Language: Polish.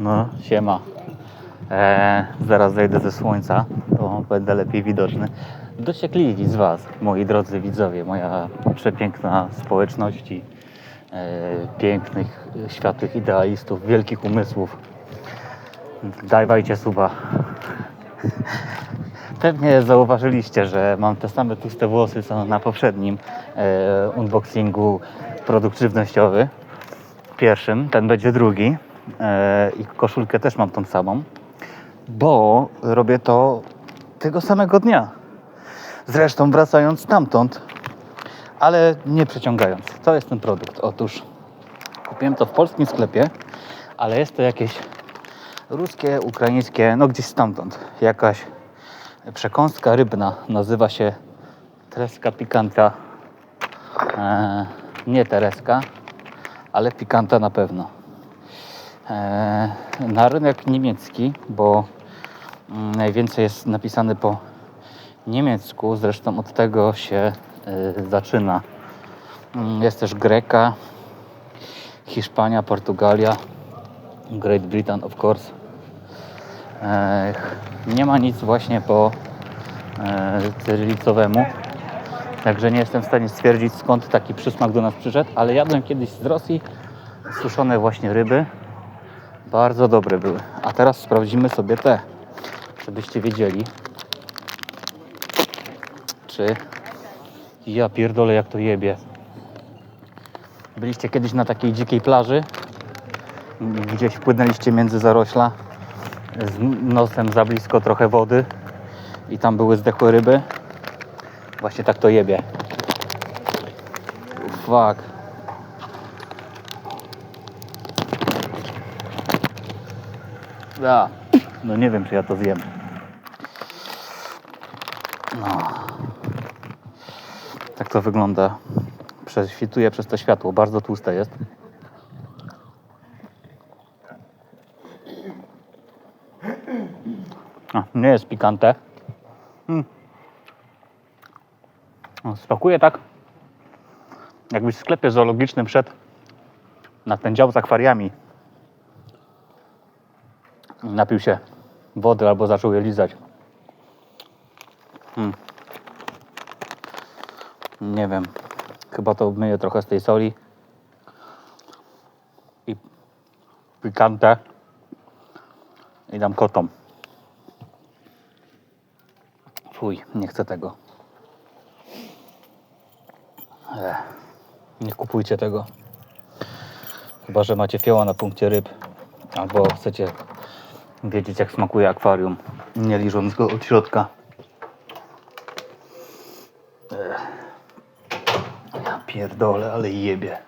No, siema. Eee, zaraz zejdę ze słońca, to będę lepiej widoczny. Dociekliwi z Was, moi drodzy widzowie, moja przepiękna społeczność i e, pięknych, światłych idealistów, wielkich umysłów. Dajwajcie suba. Pewnie zauważyliście, że mam te same tłuste włosy co na poprzednim e, unboxingu produkt żywnościowy. Pierwszym, ten będzie drugi. E, I koszulkę też mam tą samą, bo robię to tego samego dnia. Zresztą wracając stamtąd, ale nie przeciągając. To jest ten produkt. Otóż kupiłem to w polskim sklepie, ale jest to jakieś ruskie, ukraińskie, no gdzieś stamtąd. Jakaś przekąska rybna. Nazywa się treska pikanta. E, nie tereska, ale pikanta na pewno. E, na rynek niemiecki, bo mm, najwięcej jest napisane po niemiecku, zresztą od tego się e, zaczyna. Mm, Jest też Greka, Hiszpania, Portugalia, Great Britain of course. E, nie ma nic właśnie po cyrylicowemu. Także nie jestem w stanie stwierdzić skąd taki przysmak do nas przyszedł, ale jadłem kiedyś z Rosji suszone właśnie ryby. Bardzo dobre były. A teraz sprawdzimy sobie te, żebyście wiedzieli, czy ja pierdolę jak to jebie. Byliście kiedyś na takiej dzikiej plaży, gdzieś wpłynęliście między zarośla z nosem za blisko trochę wody i tam były zdechłe ryby. Właśnie tak to jebie. Fuck. Da. No nie wiem, czy ja to zjem. No. Tak to wygląda. Prześwituje przez to światło. Bardzo tłuste jest. A, nie jest pikante. Mm. No, Smakuje tak, jakbyś w sklepie zoologicznym szedł na ten dział z akwariami. Napił się wody albo zaczął je lizać. Hmm. Nie wiem. Chyba to myję trochę z tej soli. I pikantę. I dam kotom. Fuj, nie chcę tego. Ech, nie kupujcie tego. Chyba, że macie fioła na punkcie ryb. Albo chcecie wiedzieć, jak smakuje akwarium, nie liżąc go od środka. Ja pierdolę, ale jebie.